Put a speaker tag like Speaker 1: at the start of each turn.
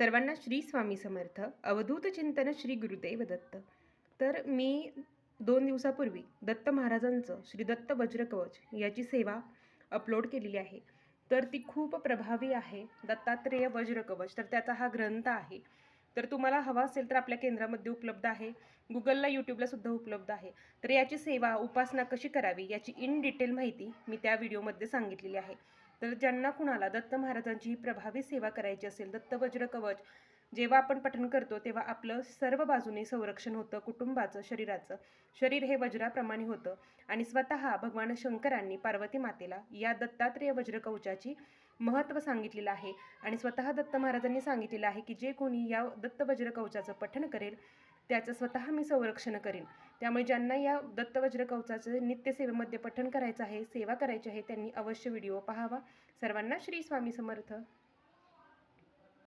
Speaker 1: सर्वांना श्री स्वामी समर्थ अवधूत चिंतन श्री गुरुदेव दत्त. तर मी दोन दिवसापूर्वी दत्त महाराजांचं श्री दत्त वज्रकवच याची सेवा अपलोड केलेली आहे. तर ती खूप प्रभावी आहे. दत्तात्रेय वज्रकवच तर त्याचा हा ग्रंथ आहे. तर तुम्हाला हवा असेल तर आपल्या केंद्रामध्ये उपलब्ध आहे. गुगलला यूट्यूबला सुद्धा उपलब्ध आहे. तर याची सेवा उपासना कशी करावी याची इन डिटेल माहिती मी त्या व्हिडिओमध्ये सांगितलेली आहे. तर ज्यांना कुणाला दत्त महाराजांची ही प्रभावी सेवा करायची असेल दत्त वज्र कवच जेव्हा आपण पठण करतो तेव्हा आपलं सर्व बाजूने संरक्षण होतं कुटुंबाचं शरीराचं. शरीर हे वज्राप्रमाणे होतं. आणि स्वतः भगवान शंकरांनी पार्वती मातेला या दत्तात्रेय वज्र कवचाची महत्त्व सांगितलेलं आहे. आणि स्वतः दत्त महाराजांनी सांगितलेलं आहे की जे कोणी या दत्त वज्रकवचाचं पठण करेल त्याचं स्वतः मी संरक्षण करेन. त्यामुळे ज्यांना या दत्त वज्र कवचाचं नित्यसेवेमध्ये पठण करायचं आहे सेवा करायची आहे त्यांनी अवश्य व्हिडिओ पाहावा. सर्वांना श्री स्वामी समर्थ.